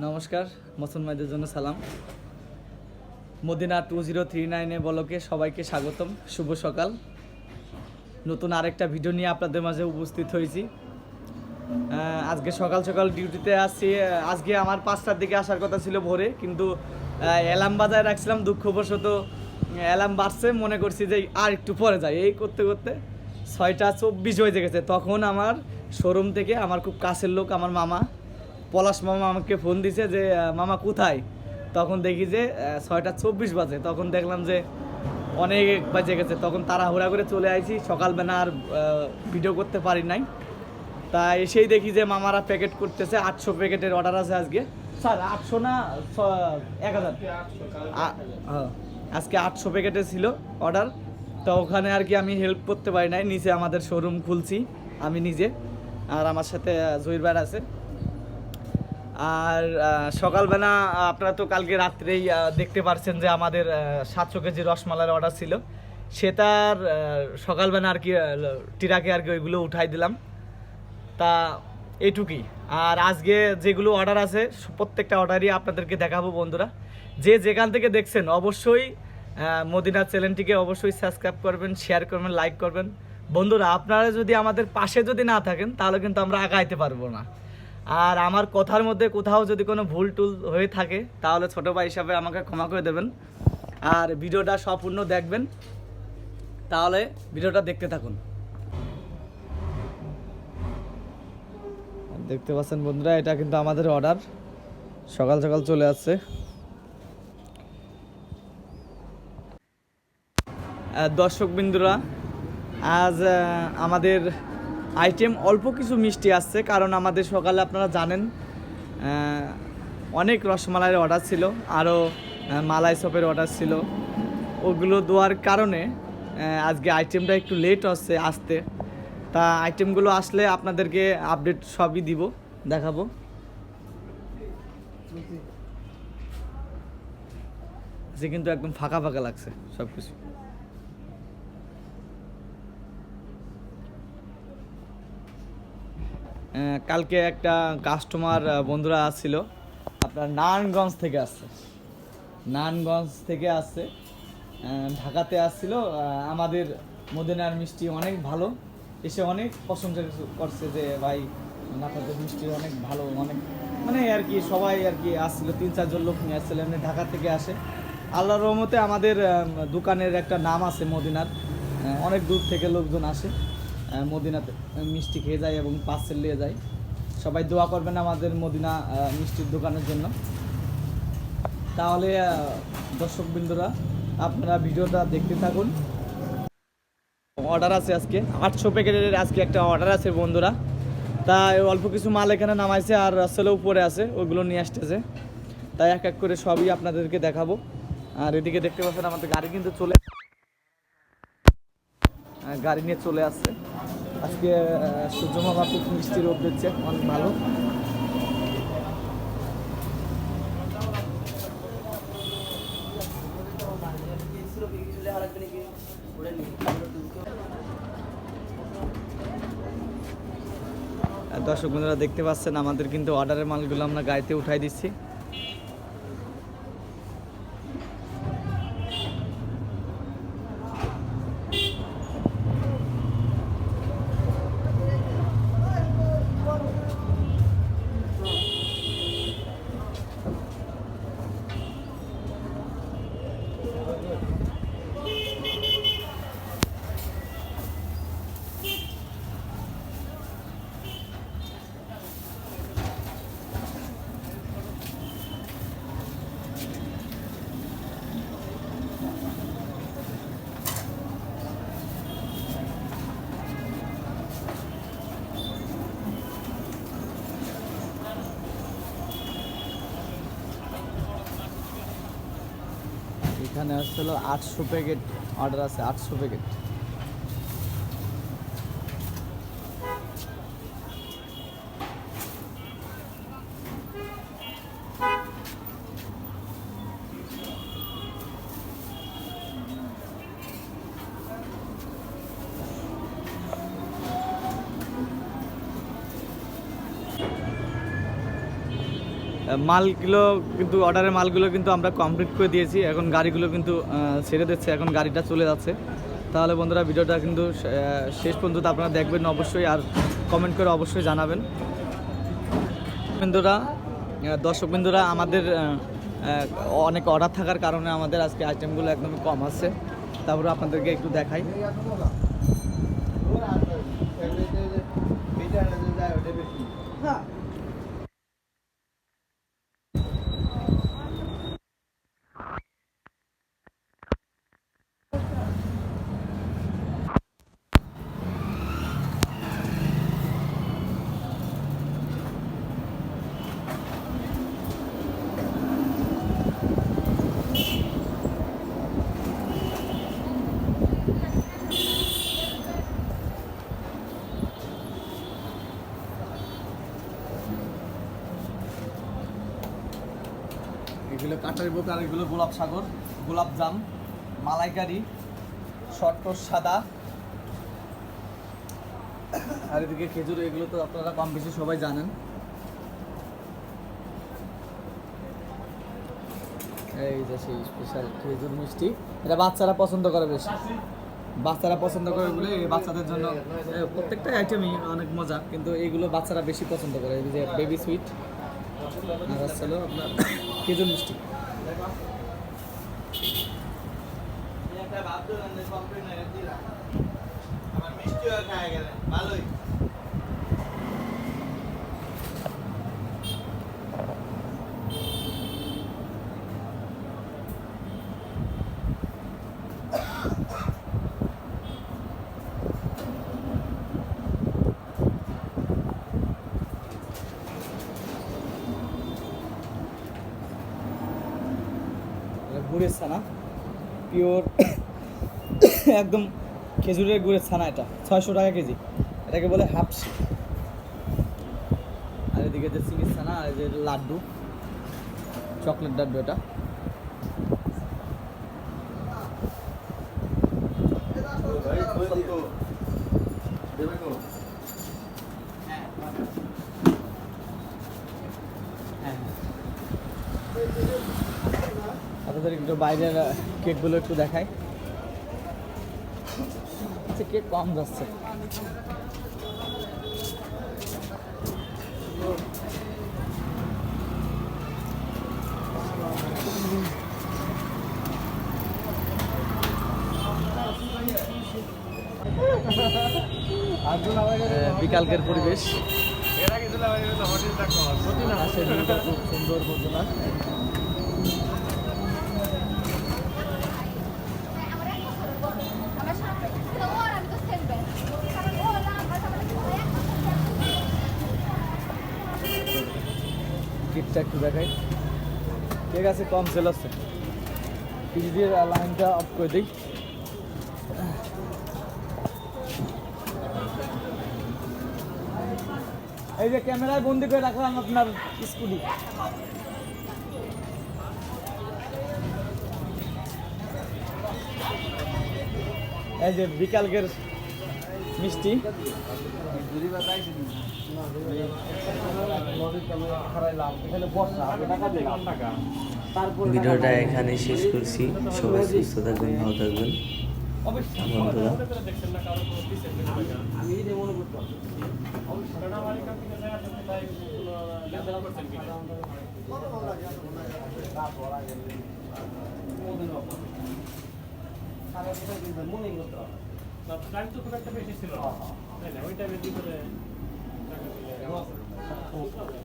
নমস্কার মুসলমানদের জন্য সালাম। মদিনা টু জিরো থ্রি নাইনে বলকে সবাইকে স্বাগতম, শুভ সকাল। নতুন আরেকটা ভিডিও নিয়ে আপনাদের মাঝে উপস্থিত হয়েছি। আজকে সকাল সকাল ডিউটিতে আসছি। আজকে আমার পাঁচটার দিকে আসার কথা ছিল ভোরে, কিন্তু অ্যালার্ম বাজায় রাখছিলাম, দুঃখবশত অ্যালার্ম বাড়ছে মনে করছি যে আর একটু পরে যাই। এই করতে করতে ছয়টা চব্বিশ হয়ে গেছে। তখন আমার শোরুম থেকে আমার খুব কাছের লোক, আমার মামা পলাশ মামা আমাকে ফোন দিছে যে মামা কোথায়? তখন দেখি যে ছয়টা চব্বিশ বাজে। তখন দেখলাম যে অনেক বাজে গেছে। তখন তাড়াহুড়া করে চলে আইছি। সকালবেলা আর ভিডিও করতে পারি নাই। তা এসেই দেখি যে মামারা প্যাকেট করতেছে। আটশো প্যাকেটের অর্ডার আছে আজকে। স্যার আটশো না এক হাজার? আজকে আটশো প্যাকেটে ছিল অর্ডার তো ওখানে আর কি আমি হেল্প করতে পারি নাই। নিচে আমাদের শোরুম খুলছি আমি নিজে। আর আমার সাথে জহির ভাই আছে। আর সকালবেলা আপনারা তো কালকে রাত্রেই দেখতে পারছেন যে আমাদের সাতশো কেজি রসমালাইয়ের অর্ডার ছিল, সেটার সকালবেলা আর কি টিরাকে আর কি ওইগুলো উঠাই দিলাম। তা এটুকুই। আর আজকে যেগুলো অর্ডার আছে, প্রত্যেকটা অর্ডারই আপনাদেরকে দেখাবো বন্ধুরা। যে যেখান থেকে দেখছেন, অবশ্যই মদিনা চ্যানেলটিকে অবশ্যই সাবস্ক্রাইব করবেন শেয়ার করবেন লাইক করবেন। বন্ধুরা, আপনারা যদি আমাদের পাশে যদি না থাকেন, তাহলে কিন্তু আমরা আগাইতে পারব না। আর আমার কথার মধ্যে কোথাও যদি কোনো ভুল টুল হয়ে থাকে, তাহলে ছোটো ভাই হিসাবে আমাকে ক্ষমা করে দেবেন। আর ভিডিওটা সম্পূর্ণ দেখবেন, তাহলে ভিডিওটা দেখতে থাকুন। দেখতে পাচ্ছেন বন্ধুরা, এটা কিন্তু আমাদের অর্ডার সকাল সকাল চলে আসছে। দর্শক বিন্দুরা, আজ আমাদের আইটেম অল্প কিছু মিষ্টি আসছে, কারণ আমাদের সকালে আপনারা জানেন অনেক রসমালাইয়ের অর্ডার ছিল, আরও মালাই সপের অর্ডার ছিল। ওগুলো দেওয়ার কারণে আজকে আইটেমটা একটু লেট হচ্ছে আসতে। তা আইটেমগুলো আসলে আপনাদেরকে আপডেট সবই দিব, দেখাবো। যে কিন্তু একদম ফাঁকা ফাঁকা লাগছে সব কিছু কালকে একটা কাস্টমার বন্ধুরা আসছিল। আপনার নারায়ণগঞ্জ থেকে আসছে। নারায়ণগঞ্জ থেকে আসছে। ঢাকাতে আসছিল। আমাদের মদিনার মিষ্টি অনেক ভালো। এসে অনেক প্রশংসা করছে যে, ভাই আপনাদের মিষ্টি অনেক ভালো, অনেক মানে আর কি, সবাই আর কি আসছিল। তিন চারজন লোক নিয়ে আসছিল। এমনি ঢাকা থেকে আসে। আল্লাহ রহমতে আমাদের দোকানের একটা নাম আছে মদিনার। অনেক দূর থেকে লোকজন আসে। মদিনাতে মিষ্টি খেয়ে যায় এবং পার্সেল নিয়ে যায়। সবাই দোয়া করবেন আমাদের মদিনা মিষ্টির দোকানের জন্য। তাহলে দর্শকবৃন্দরা আপনারা ভিডিওটা দেখতে থাকুন। অর্ডার আছে আজকে, আটশো প্যাকেটের আজকে একটা অর্ডার আছে বন্ধুরা। তা অল্প কিছু মাল এখানে নামাইছে আর আসলে উপরে আছে, ওগুলো নিয়ে আসতেছে। তাই এক এক করে সবই আপনাদেরকে দেখাবো। আর এদিকে দেখতে পাচ্ছেন আমাদের গাড়ি কিন্তু চলে গাড়ি নিয়ে চলে আসছে। আজকে আহ, সূর্য মামা খুব মিষ্টি রোদ দিচ্ছে অনেক ভালো। দর্শক বন্ধুরা দেখতে পাচ্ছেন আমাদের কিন্তু অর্ডারের মালগুলো আমরা গাড়িতে উঠাই দিচ্ছি। এখানে আসছিল আটশো প্যাকেট অর্ডার আছে আটশো প্যাকেট। মালগুলো কিন্তু, অর্ডারের মালগুলো কিন্তু আমরা কমপ্লিট করে দিয়েছি। এখন গাড়িগুলো কিন্তু ছেড়ে দিচ্ছে। এখন গাড়িটা চলে যাচ্ছে। তাহলে বন্ধুরা ভিডিওটা কিন্তু শেষ পর্যন্ত আপনারা দেখবেন অবশ্যই। আর কমেন্ট করে অবশ্যই জানাবেন। বন্ধুরা দর্শক বন্ধুরা, আমাদের অনেক অর্ডার থাকার কারণে আমাদের আজকে আইটেমগুলো একদম কম আছে। তারপরে আপনাদেরকে একটু দেখাই। হ্যাঁ। কাটারি বুক আর গোলাপ সাগর, গোলাপ জাম, মালাইকারি শর্টকট সাদা। আর এদিকে খেজুর, এগুলো তো আপনারা কম বেশি সবাই জানেন। এই যে সেই স্পেশাল খেজুর মিষ্টি, এটা বাচ্চারা পছন্দ করে বেশি। বাচ্চারা পছন্দ করে বলে বাচ্চাদের জন্য প্রত্যেকটা আইটেমই অনেক মজা, কিন্তু এইগুলো বাচ্চারা বেশি পছন্দ করে। এই যে বেবি সুইট আর হচ্ছে আপনার খেজুর মিষ্টি। এটা গুড়ের ছানা। পিওর, একদম খেজুরের গুড়ের ছানা এটা, ছয়শো টাকা কেজি। এটাকে বলে হাফসি আর এদিকে যে চিনির ছানা, আর যে লাড্ডু, চকলেট লাড্ডু এটা। হ্যাঁ হ্যাঁ। আপনাদের একটু বাইরের কেকগুলো একটু দেখাই। আচ্ছা কেক কম যাচ্ছে। বিকালকের পরিবেশ। আকাশের ভিউটা খুব সুন্দর আমার সামনে ওর আমি তো খেলবে কারণ ও না আমার সামনে কেকটা একটু দেখাই। ঠিক আছে, কম সেল আছে। পিস লাইনটা অফ করে দিই। এই যে ক্যামেরায় বন্দি করে রাখলাম আপনার স্কুটি। এই যে বিকালকের মিষ্টি? ভিডিওটা এখানে শেষ করছি। সবাই সুস্থ থাকবেন ভালো থাকবেন বন্ধুরা টাইম তো খুব একটা বেশি ছিল তাই না? ওই টাইমের ভিতরে